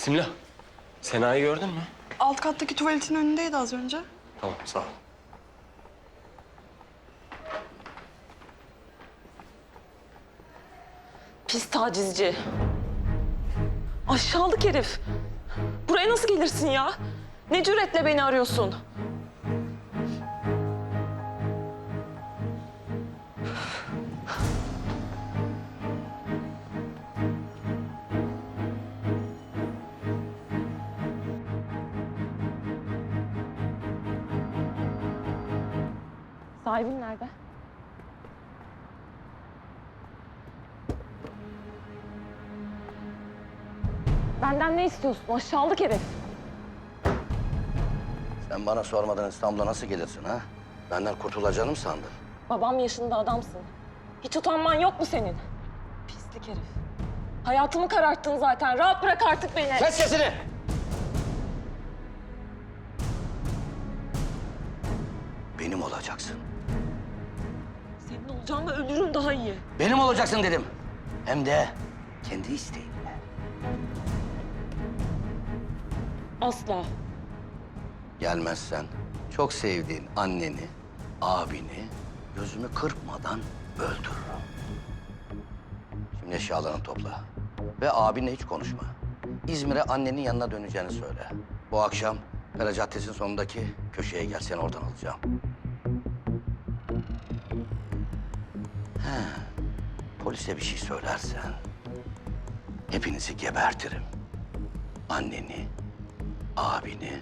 Simla, Sena'yı gördün mü? Alt kattaki tuvaletin önündeydi az önce. Tamam, sağ ol. Pis tacizci. Aşağılık herif. Buraya nasıl gelirsin ya? Ne cüretle beni arıyorsun? Sahibin nerede? Benden ne istiyorsun aşağılık herif? Sen bana sormadan İstanbul'a nasıl gelirsin ha? Benden kurtulacağını mı sandın? Babam yaşında adamsın. Hiç utanman yok mu senin? Pislik herif. Hayatımı kararttın zaten. Rahat bırak artık beni. Kes sesini! Benim olacaksın. Olacağına ölürüm daha iyi. Benim olacaksın dedim. Hem de kendi isteğinle. Asla. Gelmezsen çok sevdiğin anneni, abini gözümü kırpmadan öldürürüm. Şimdi eşyalarını topla. Ve abinle hiç konuşma. İzmir'e annenin yanına döneceğini söyle. Bu akşam Kara Caddesi'nin sonundaki köşeye gel. Seni oradan alacağım. He, polise bir şey söylersen hepinizi gebertirim. Anneni, abini,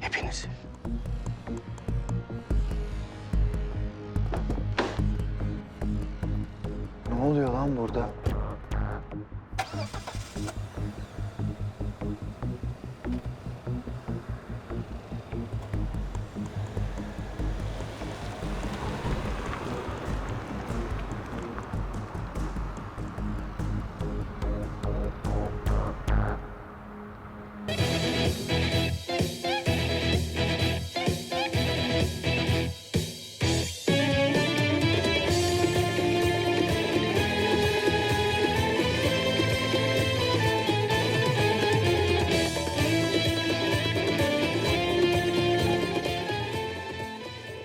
hepinizi. Ne oluyor lan burada?